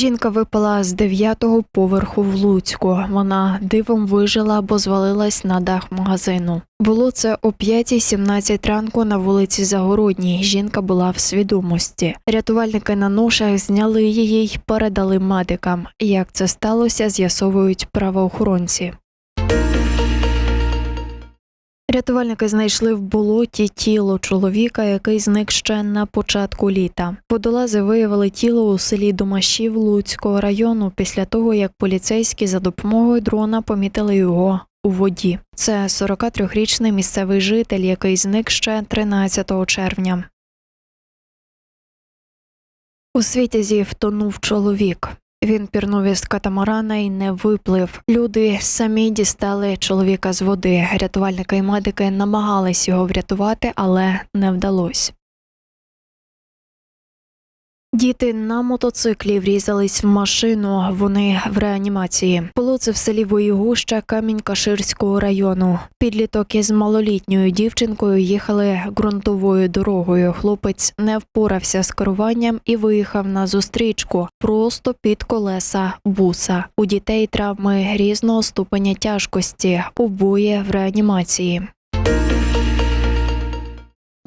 Жінка випала з дев'ятого поверху в Луцьку. Вона дивом вижила, бо звалилась на дах магазину. Було це о 5.17 ранку на вулиці Загородній. Жінка була в свідомості. Рятувальники на ношах зняли її й передали медикам. Як це сталося, з'ясовують правоохоронці. Рятувальники знайшли в болоті тіло чоловіка, який зник ще на початку літа. Водолази виявили тіло у селі Домашів Луцького району після того, як поліцейські за допомогою дрона помітили його у воді. Це 43-річний місцевий житель, який зник ще 13 червня. У світязі втонув чоловік. Він пірнув із катамарана і не виплив. Люди самі дістали чоловіка з води. Рятувальники і медики намагались його врятувати, але не вдалося. Діти на мотоциклі врізались в машину. Вони в реанімації. Було це в селі Воєгуща Камінь-Каширського району. Підліток із малолітньою дівчинкою їхали ґрунтовою дорогою. Хлопець не впорався з керуванням і виїхав на зустрічку просто під колеса буса. У дітей травми різного ступеня тяжкості. Обоє в реанімації.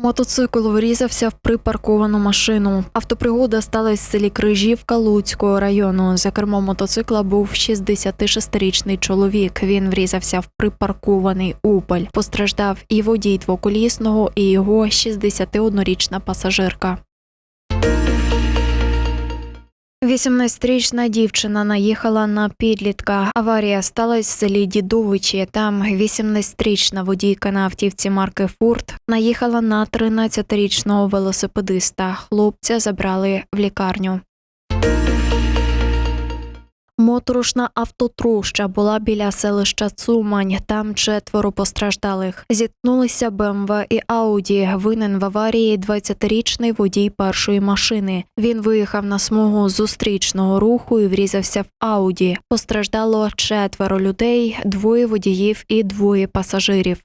Мотоцикл врізався в припарковану машину. Автопригода сталася в селі Крижівка Луцького району. За кермом мотоцикла був 66-річний чоловік. Він врізався в припаркований Опель. Постраждав і водій двоколісного, і його 61-річна пасажирка. 18-річна дівчина наїхала на підлітка. Аварія сталася в селі Дідовичі. Там 18-річна водійка на автівці марки Фурт наїхала на 13-річного велосипедиста. Хлопця забрали в лікарню. Моторошна автотроща була біля селища Цумань. Там четверо постраждалих. Зіткнулися БМВ і Ауді. Винен в аварії 20-річний водій першої машини. Він виїхав на смугу зустрічного руху і врізався в Ауді. Постраждало четверо людей, двоє водіїв і двоє пасажирів.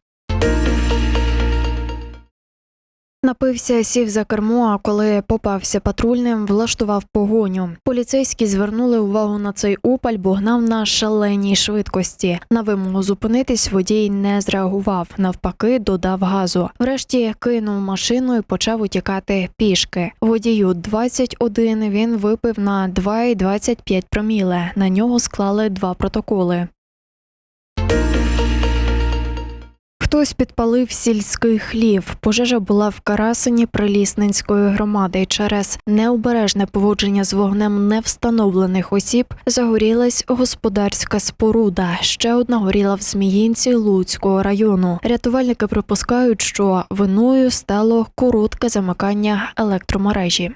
Напився, сів за кермо, а коли попався патрульним, влаштував погоню. Поліцейські звернули увагу на цей опаль, бо гнав на шаленій швидкості. На вимогу зупинитись водій не зреагував. Навпаки, додав газу. Врешті кинув машину і почав утікати пішки. Водію 21, Він випив на 2,25 проміле. На нього склали два протоколи. Хтось підпалив сільський хлів. Пожежа була в Карасині Прилісненської громади. Через необережне поводження з вогнем невстановлених осіб загорілась господарська споруда. Ще одна горіла в Зміїнці Луцького району. Рятувальники припускають, що виною стало коротке замикання електромережі.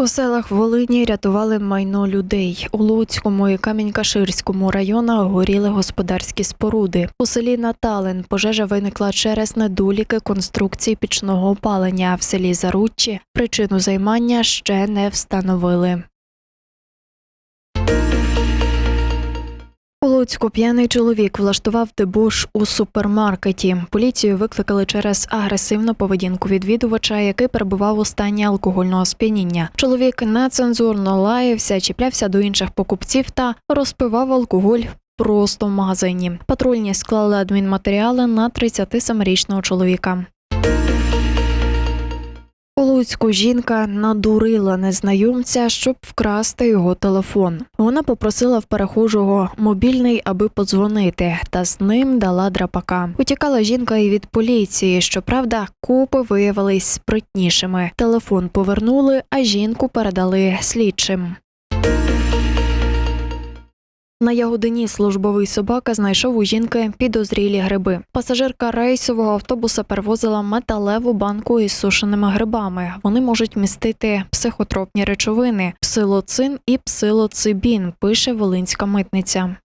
У селах Волині рятували майно людей. У Луцькому і Камінь-Каширському районах горіли господарські споруди. У селі Наталин пожежа виникла через недоліки конструкції пічного опалення. В селі Заруччі причину займання ще не встановили. Луцьку п'яний чоловік влаштував дебош у супермаркеті. Поліцію викликали через агресивну поведінку відвідувача, який перебував у стані алкогольного сп'яніння. Чоловік нецензурно лаявся, чіплявся до інших покупців та розпивав алкоголь. Просто в магазині патрульні склали адмінматеріали на 37-річного чоловіка. У Луцьку жінка надурила незнайомця, щоб вкрасти його телефон. Вона попросила в перехожого мобільний, аби подзвонити, та з ним дала драпака. Утікала жінка і від поліції. Щоправда, купи виявились спритнішими. Телефон повернули, а жінку передали слідчим. На ягодині службовий собака знайшов у жінки підозрілі гриби. Пасажирка рейсового автобуса перевозила металеву банку із сушеними грибами. Вони можуть містити психотропні речовини, псилоцин і псилоцибін, пише Волинська митниця.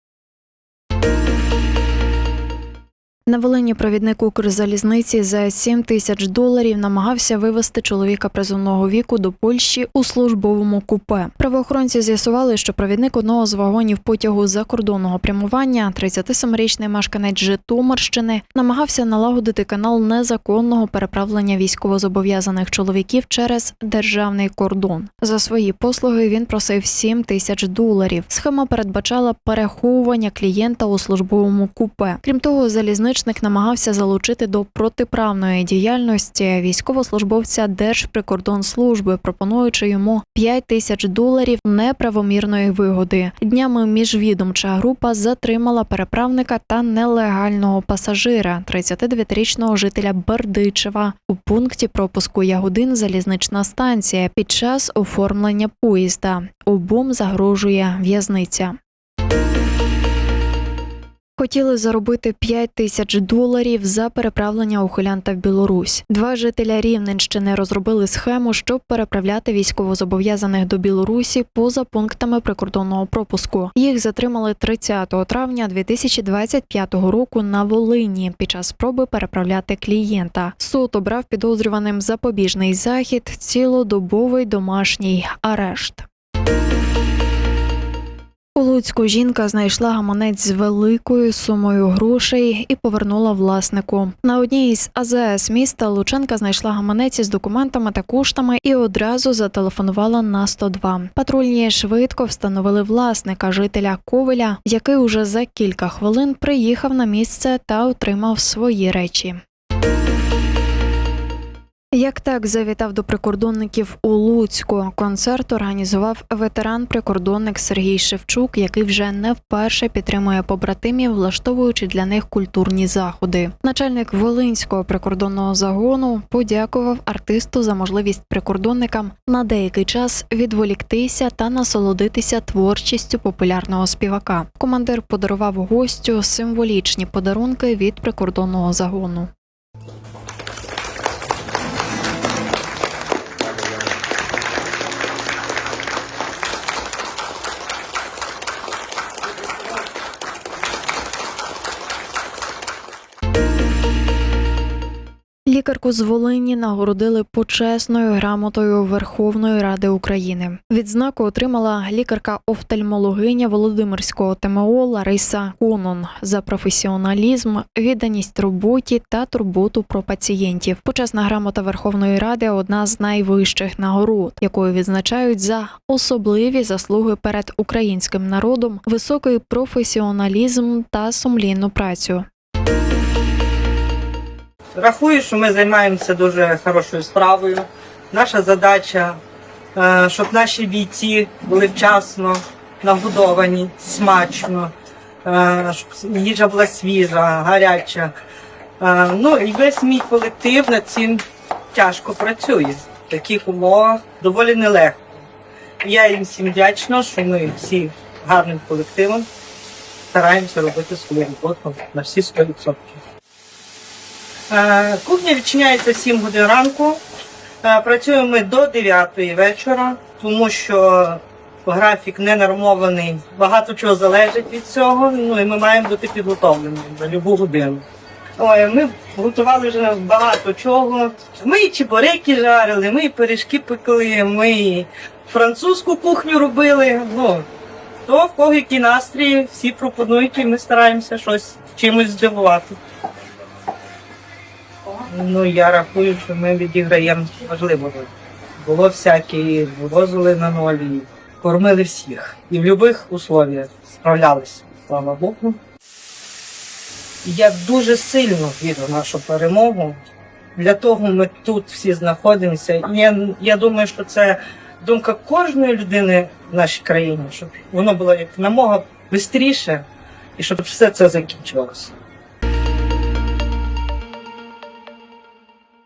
На Волині провідник Укрзалізниці за 7 тисяч доларів намагався вивезти чоловіка призовного віку до Польщі у службовому купе. Правоохоронці з'ясували, що провідник одного з вагонів потягу закордонного прямування, 37-річний мешканець Житомирщини, намагався налагодити канал незаконного переправлення військовозобов'язаних чоловіків через державний кордон. За свої послуги він просив 7 тисяч доларів. Схема передбачала переховування клієнта у службовому купе. Крім того, залізничник намагався залучити до протиправної діяльності військовослужбовця Держприкордонслужби, пропонуючи йому 5 тисяч доларів неправомірної вигоди. Днями міжвідомча група затримала переправника та нелегального пасажира, 39-річного жителя Бердичева, у пункті пропуску Ягодин залізнична станція під час оформлення поїзда. Обом загрожує в'язниця. Хотіли заробити 5 тисяч доларів за переправлення ухилянта в Білорусь. Два жителя Рівненщини розробили схему, щоб переправляти військовозобов'язаних до Білорусі поза пунктами прикордонного пропуску. Їх затримали 30 травня 2025 року на Волині під час спроби переправляти клієнта. Суд обрав підозрюваним запобіжний захід, цілодобовий домашній арешт. У Луцьку жінка знайшла гаманець з великою сумою грошей і повернула власнику. На одній із АЗС міста Лученка знайшла гаманець із документами та коштами і одразу зателефонувала на 102. Патрульні швидко встановили власника жителя Ковеля, який уже за кілька хвилин приїхав на місце та отримав свої речі. Як так завітав до прикордонників у Луцьку. Концерт організував ветеран-прикордонник Сергій Шевчук, який вже не вперше підтримує побратимів, влаштовуючи для них культурні заходи. Начальник Волинського прикордонного загону подякував артисту за можливість прикордонникам на деякий час відволіктися та насолодитися творчістю популярного співака. Командир подарував гостю символічні подарунки від прикордонного загону. Лікарку з Волині нагородили почесною грамотою Верховної Ради України. Відзнаку отримала лікарка-офтальмологиня Володимирського ТМО Лариса Конон за професіоналізм, відданість роботі та турботу про пацієнтів. Почесна грамота Верховної Ради одна з найвищих нагород, якою відзначають за особливі заслуги перед українським народом, високий професіоналізм та сумлінну працю. Рахую, що ми займаємося дуже хорошою справою. Наша задача, е, щоб наші бійці були вчасно нагодовані, смачно, е, щоб їжа була свіжа, гаряча. Е, Ну і весь мій колектив над цим тяжко працює. В таких умовах доволі нелегко. Я їм всім вдячна, що ми всі гарним колективом стараємося робити свою роботу на всі 100%. Е, Кухня відчиняється в 7 годин ранку. Е, Працюємо ми до 9 вечора, тому що графік не нормований. Багато чого залежить від цього. Ну і ми маємо бути підготовлені на любу годину. Ой, ми готували вже багато чого. Ми і чебуреки жарили, ми і пиріжки пекли, ми і французьку кухню робили. Ну, то в кого який настрій, всі пропонують, і ми стараємося щось чимось здивувати. Ну, я рахую, що ми відіграємо важливу роль. Було всяке, вивозили на нолі, кормили всіх. І в будь-яких условіях справлялися, слава Богу. Я дуже сильно вірю в нашу перемогу. Для того ми тут всі знаходимося. Я, я думаю, що це думка кожної людини в нашій країні, щоб воно було як намога швидше і щоб все це закінчилося.